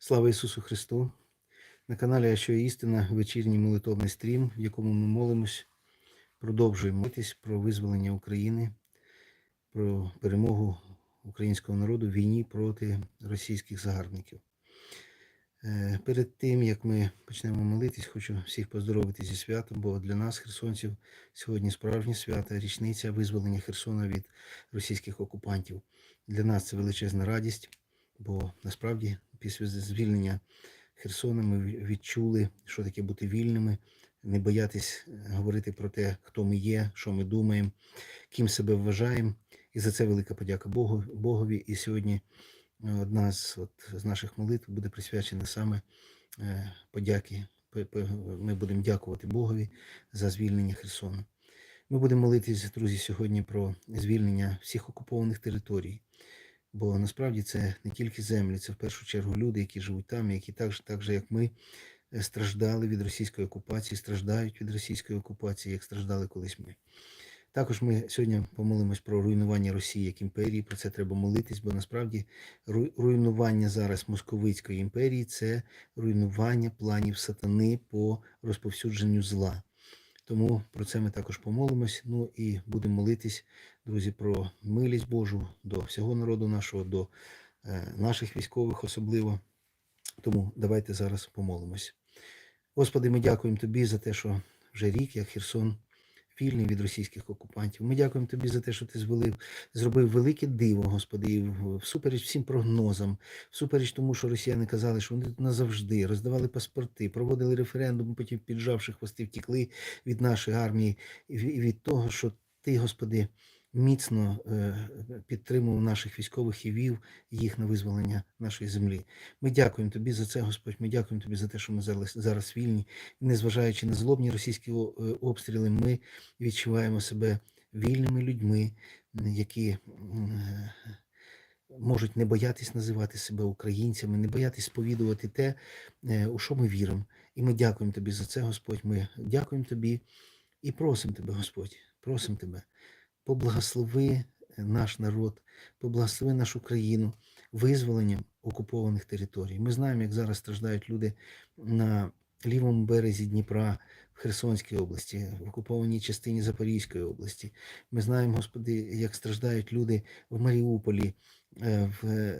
Слава Ісусу Христу! На каналі «А що є істина вечірній молитовний стрім, в якому ми молимось, продовжуємо молитись про визволення України, про перемогу українського народу в війні проти російських загарбників. Е, Перед тим, як ми почнемо молитись, хочу всіх поздоровити зі святом, бо для нас, херсонців, сьогодні справжнє свято, річниця визволення Херсона від російських окупантів. Для нас це величезна радість, бо насправді після звільнення Херсона ми відчули, що таке бути вільними, не боятись е, говорити про те, хто ми є, що ми думаємо, ким себе вважаємо. І за це велика подяка Богу, Богові. І сьогодні е, одна з, от, з наших молитв буде присвячена саме е, подяки. Ми будемо дякувати Богові за звільнення Херсону. Ми будемо молитись, друзі, сьогодні про звільнення всіх окупованих територій. Бо насправді це не тільки землі, це в першу чергу люди, які живуть там, які так же, так же як ми, е, страждали від російської окупації, страждають від російської окупації, як страждали колись ми. Також ми сьогодні помолимось про руйнування Росії як імперії. Про це треба молитись, бо насправді руйнування зараз Московицької імперії це руйнування планів сатани по розповсюдженню зла. Тому про це ми також помолимось. Ну і будемо молитись, друзі, про милість Божу до всього народу нашого, до е, наших військових особливо. Тому давайте зараз помолимось. Господи, ми дякуємо Тобі за те, що вже рік, як Херсон, вільний від російських окупантів. Ми дякуємо Тобі за те, що ти звелив, зробив велике диво, Господи, всупереч всім прогнозам, всупереч тому, що росіяни казали, що вони тут назавжди роздавали паспорти, проводили референдум, потім піджавши хвости, втікли від нашої армії і від того, що Ти, Господи, міцно е, підтримував наших військових і вів їх на визволення нашої землі. Ми дякуємо Тобі за це, Господь. Ми дякуємо Тобі за те, що ми зараз, вільні. І незважаючи на злобні російські е, обстріли, ми відчуваємо себе вільними людьми, які можуть не боятись називати себе українцями, не боятись сповідувати те, е, у що ми віримо. І ми дякуємо Тобі за це, Господь. Ми дякуємо Тобі і просимо Тебе, Господь, просимо Тебе, поблагослови е, наш народ, поблагослови нашу країну визволенням окупованих територій. Ми знаємо, як зараз страждають люди на лівому березі Дніпра в Херсонській області, в окупованій частині Запорізької області. Ми знаємо, Господи, як страждають люди в Маріуполі,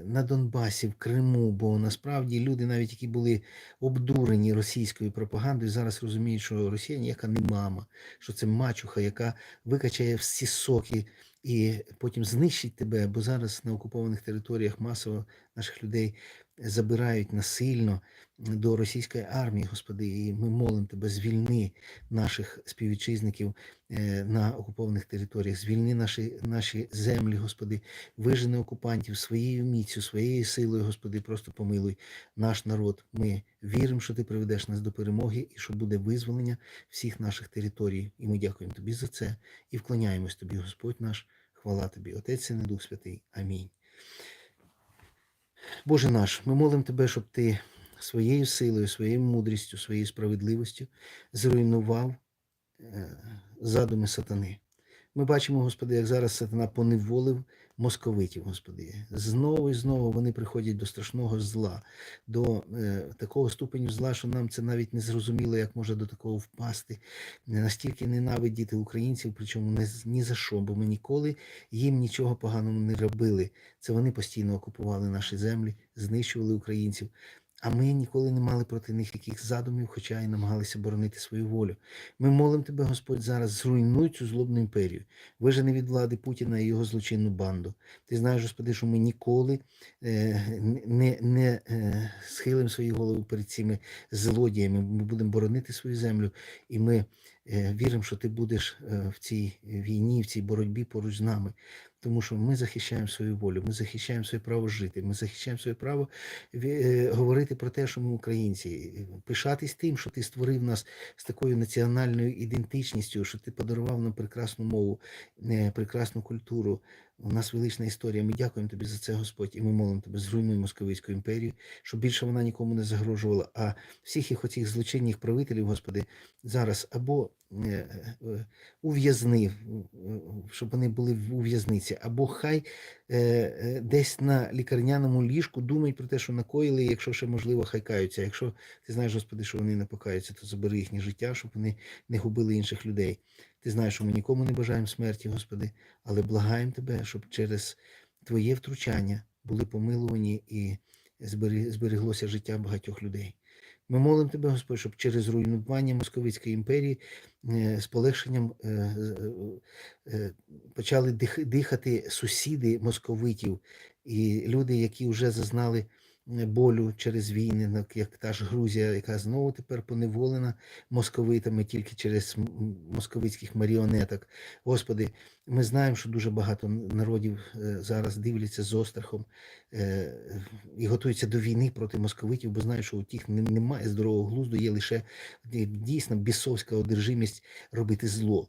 на Донбасі, в Криму, бо насправді люди, навіть які були обдурені російською пропагандою, зараз розуміють, що Росія ніяка не мама, що це мачуха, яка викачає всі соки і потім знищить тебе, бо зараз на окупованих територіях масово наших людей забирають насильно до російської армії, Господи, і ми молимо Тебе, звільни наших співвітчизників е, на окупованих територіях, звільни наші, наші землі, Господи, вижени окупантів своєю міцю, своєю силою, Господи, просто помилуй наш народ. Ми віримо, що Ти приведеш нас до перемоги і що буде визволення всіх наших територій. І ми дякуємо Тобі за це і вклоняємось Тобі, Господь наш. Хвала Тобі, Отець і Дух Святий. Амінь. Боже наш, ми молимо Тебе, щоб Ти своєю силою, своєю мудрістю, своєю справедливістю зруйнував е, задуми сатани. Ми бачимо, Господи, як зараз сатана поневолив московитів, Господи. Знову і знову вони приходять до страшного зла, до е, такого ступеню зла, що нам це навіть не зрозуміло, як може до такого впасти. Настільки ненавидіти українців, причому не ні за що, бо ми ніколи їм нічого поганого не робили. Це вони постійно окупували наші землі, знищували українців. А ми ніколи не мали проти них яких задумів, хоча і намагалися боронити свою волю. Ми молимо тебе, Господь, зараз зруйнуй цю злобну імперію, вижени від влади Путіна і його злочинну банду. Ти знаєш, Господи, що ми ніколи е, не, не е, схилимо свої голови перед цими злодіями. Ми будемо боронити свою землю, і ми е, віримо, що ти будеш е, в цій війні, в цій боротьбі поруч з нами. Тому що ми захищаємо свою волю, ми захищаємо своє право жити, ми захищаємо своє право е, говорити про те, що ми українці, пишатись тим, що ти створив нас з такою національною ідентичністю, що ти подарував нам прекрасну мову, е, прекрасну культуру, У нас велична історія. Ми дякуємо тобі за це, Господь, і ми молимо тебе, зруйнуй московицьку імперію, щоб більше вона нікому не загрожувала. А всіх їх оцих злочинних правителів, Господи, зараз або е, е, ув'язнив, е, щоб вони були у в'язниці, або хай десь на лікарняному ліжку думають про те, що накоїли, якщо ще можливо, хай каються. Якщо ти знаєш, Господи, що вони не покаються, то забери їхнє життя, щоб вони не губили інших людей. Ти знаєш, що ми нікому не бажаємо смерті, Господи, але благаємо Тебе, щоб через Твоє втручання були помилувані і збереглося життя багатьох людей. Ми молимо Тебе, Господь, щоб через руйнування Московицької імперії е, з полегшенням е, е, почали дихати сусіди московитів і люди, які вже зазнали болю через війни, як та ж Грузія, яка знову тепер поневолена московитами тільки через московицьких маріонеток. Господи, ми знаємо, що дуже багато народів е, зараз дивляться з острахом е, і готуються до війни проти московитів, бо знають, що у тих немає здорового глузду, є лише е, дійсно бісовська одержимість робити зло.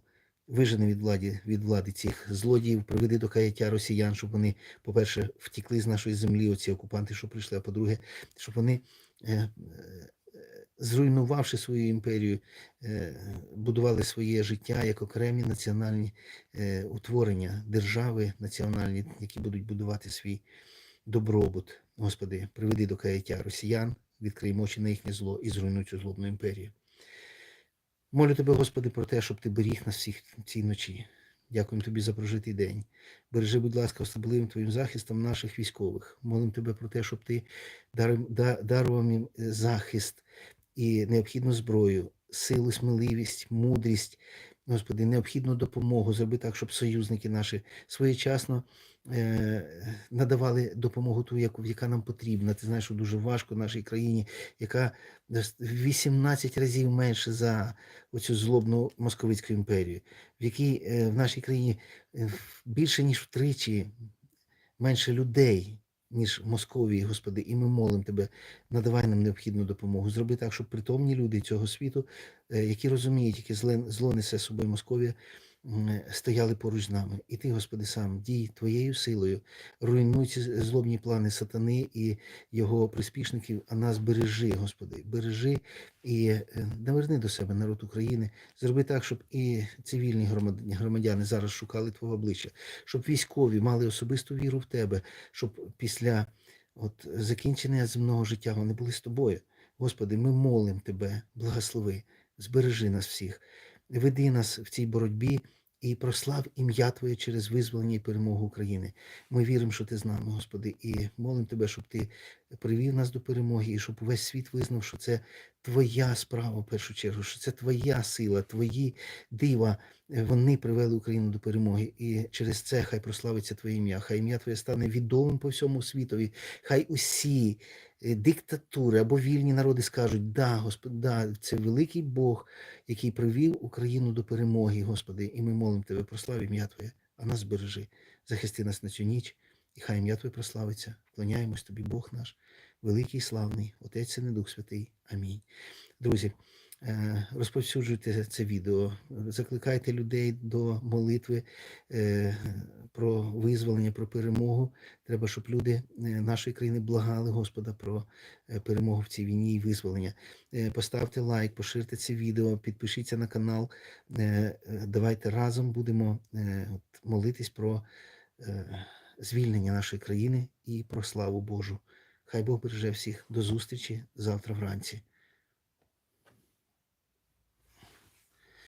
Вижени від влади, від влади цих злодіїв, приведи до каяття росіян, щоб вони, по-перше, втікли з нашої землі, оці окупанти, що прийшли, а по-друге, щоб вони, е, е, зруйнувавши свою імперію, е, будували своє життя як окремі національні утворення, держави національні, які будуть будувати свій добробут. Господи, приведи до каяття росіян, відкрий очі на їхнє зло і зруйнуй цю злобну імперію. Молю тебе, Господи, про те, щоб ти беріг нас всіх цій ночі. Дякуємо тобі за прожитий день. Бережи, будь ласка, особливим твоїм захистом наших військових. Молимо тебе про те, щоб ти дарував їм е, захист і необхідну зброю, силу, сміливість, мудрість, Господи, необхідну допомогу. Зроби так, щоб союзники наші своєчасно е, надавали допомогу ту, яку, яка нам потрібна. Ти знаєш, що дуже важко нашій країні, яка десь в 18 разів менше за оцю злобну московицьку імперію, в якій е, в нашій країні е, більше ніж втричі менше людей, ніж Московії, Господи, і ми молимо Тебе, надавай нам необхідну допомогу. Зроби так, щоб притомні люди цього світу, е, які розуміють, яке зло несе собою Московія, стояли поруч з нами. І ти, Господи, сам дій Твоєю силою, руйнуй злобні плани сатани і його приспішників, а нас бережи, Господи, бережи і е, наверни до себе народ України. Зроби так, щоб і цивільні громадяни зараз шукали Твого обличчя, щоб військові мали особисту віру в Тебе, щоб після от, закінчення земного життя вони були з тобою. Господи, ми молимо Тебе, благослови, збережи нас всіх, веди нас в цій боротьбі і прослав ім'я Твоє через визволення і перемогу України. Ми віримо, що Ти з нами, Господи, і молимо Тебе, щоб Ти привів нас до перемоги, і щоб увесь світ визнав, що це Твоя справа в першу чергу, що це Твоя сила, Твої дива. е, Вони привели Україну до перемоги, і через це хай прославиться Твоє ім'я. Хай ім'я Твоє стане відомим по всьому світові. Хай усі диктатури або вільні народи скажуть: да, Господи, да, це великий Бог, який привів Україну до перемоги, Господи. І ми молимо Тебе, прослав ім'я Твоє, а нас бережи. Захисти нас на цю ніч, і хай ім'я Твоє прославиться. Вклоняємось Тобі, Бог наш, великий і славний, Отець і Дух Святий. Амінь. Друзі, е, розповсюджуйте це відео, закликайте людей до молитви е, про визволення, про перемогу. Треба, щоб люди е, нашої країни благали Господа про е, перемогу в цій війні і визволення. Е, Поставте лайк, поширте це відео, підпишіться на канал. Е, е, Давайте разом будемо е, молитись про е, звільнення нашої країни і про славу Божу. Хай Бог береже всіх. До зустрічі завтра вранці.